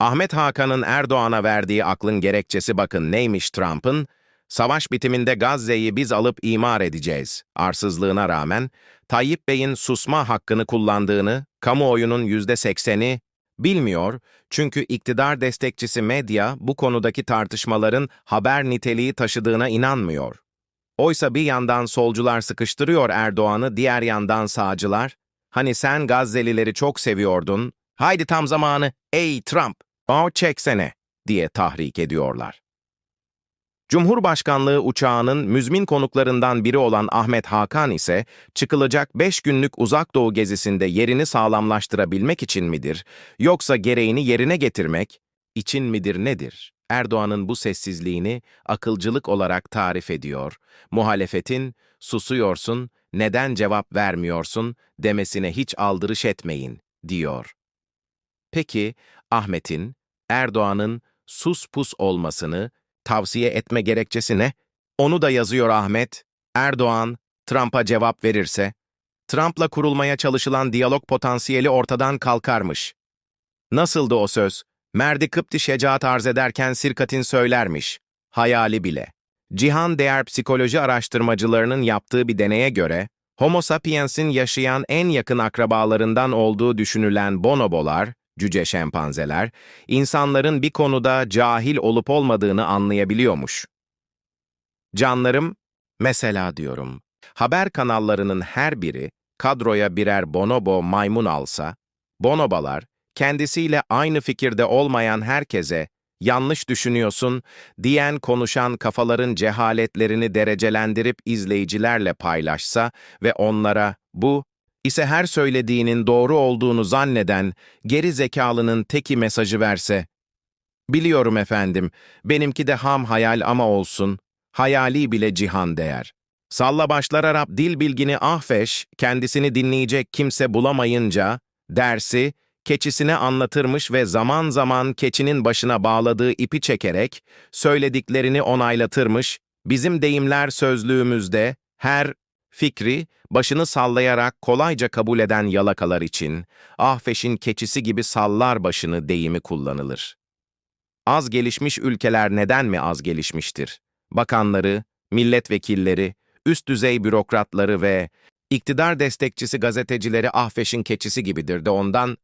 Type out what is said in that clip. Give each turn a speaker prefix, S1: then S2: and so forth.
S1: Ahmet Hakan'ın Erdoğan'a verdiği aklın gerekçesi bakın neymiş Trump'ın? Savaş bitiminde Gazze'yi biz alıp imar edeceğiz. Arsızlığına rağmen Tayyip Bey'in susma hakkını kullandığını, kamuoyunun yüzde sekseni bilmiyor çünkü iktidar destekçisi medya bu konudaki tartışmaların haber niteliği taşıdığına inanmıyor. Oysa bir yandan solcular sıkıştırıyor Erdoğan'ı, diğer yandan sağcılar. Hani sen Gazze'lileri çok seviyordun, haydi tam zamanı, ey Trump, o çeksene diye tahrik ediyorlar. Cumhurbaşkanlığı uçağının müzmin konuklarından biri olan Ahmet Hakan ise çıkılacak 5 günlük uzak doğu gezisinde yerini sağlamlaştırabilmek için midir, yoksa gereğini yerine getirmek için midir nedir? Erdoğan'ın bu sessizliğini akılcılık olarak tarif ediyor. Muhalefetin susuyorsun, neden cevap vermiyorsun demesine hiç aldırış etmeyin, diyor. Peki Ahmet'in, Erdoğan'ın sus pus olmasını tavsiye etme gerekçesi ne? Onu da yazıyor Ahmet. Erdoğan, Trump'a cevap verirse, Trump'la kurulmaya çalışılan diyalog potansiyeli ortadan kalkarmış. Nasıldı o söz? Merdi Kıpti şecaat arz ederken Sirkat'in söylermiş. Hayali bile. Cihan Değer psikoloji araştırmacılarının yaptığı bir deneye göre, Homo sapiens'in yaşayan en yakın akrabalarından olduğu düşünülen bonobolar, cüce şempanzeler, insanların bir konuda cahil olup olmadığını anlayabiliyormuş. Canlarım, mesela diyorum, haber kanallarının her biri kadroya birer bonobo maymun alsa, bonobalar kendisiyle aynı fikirde olmayan herkese yanlış düşünüyorsun diyen konuşan kafaların cehaletlerini derecelendirip izleyicilerle paylaşsa ve onlara bu ise her söylediğinin doğru olduğunu zanneden geri zekalının teki mesajı verse. Biliyorum efendim, benimki de ham hayal ama olsun, hayali bile cihan değer. Salla başlar Arap dil bilgini ahfeş, kendisini dinleyecek kimse bulamayınca, dersi, keçisine anlatırmış ve zaman zaman keçinin başına bağladığı ipi çekerek, söylediklerini onaylatırmış, bizim deyimler sözlüğümüzde, her fikri, başını sallayarak kolayca kabul eden yalakalar için, ahfeşin keçisi gibi sallar başını deyimi kullanılır. Az gelişmiş ülkeler neden mi az gelişmiştir? Bakanları, milletvekilleri, üst düzey bürokratları ve iktidar destekçisi gazetecileri ahfeşin keçisi gibidir de ondan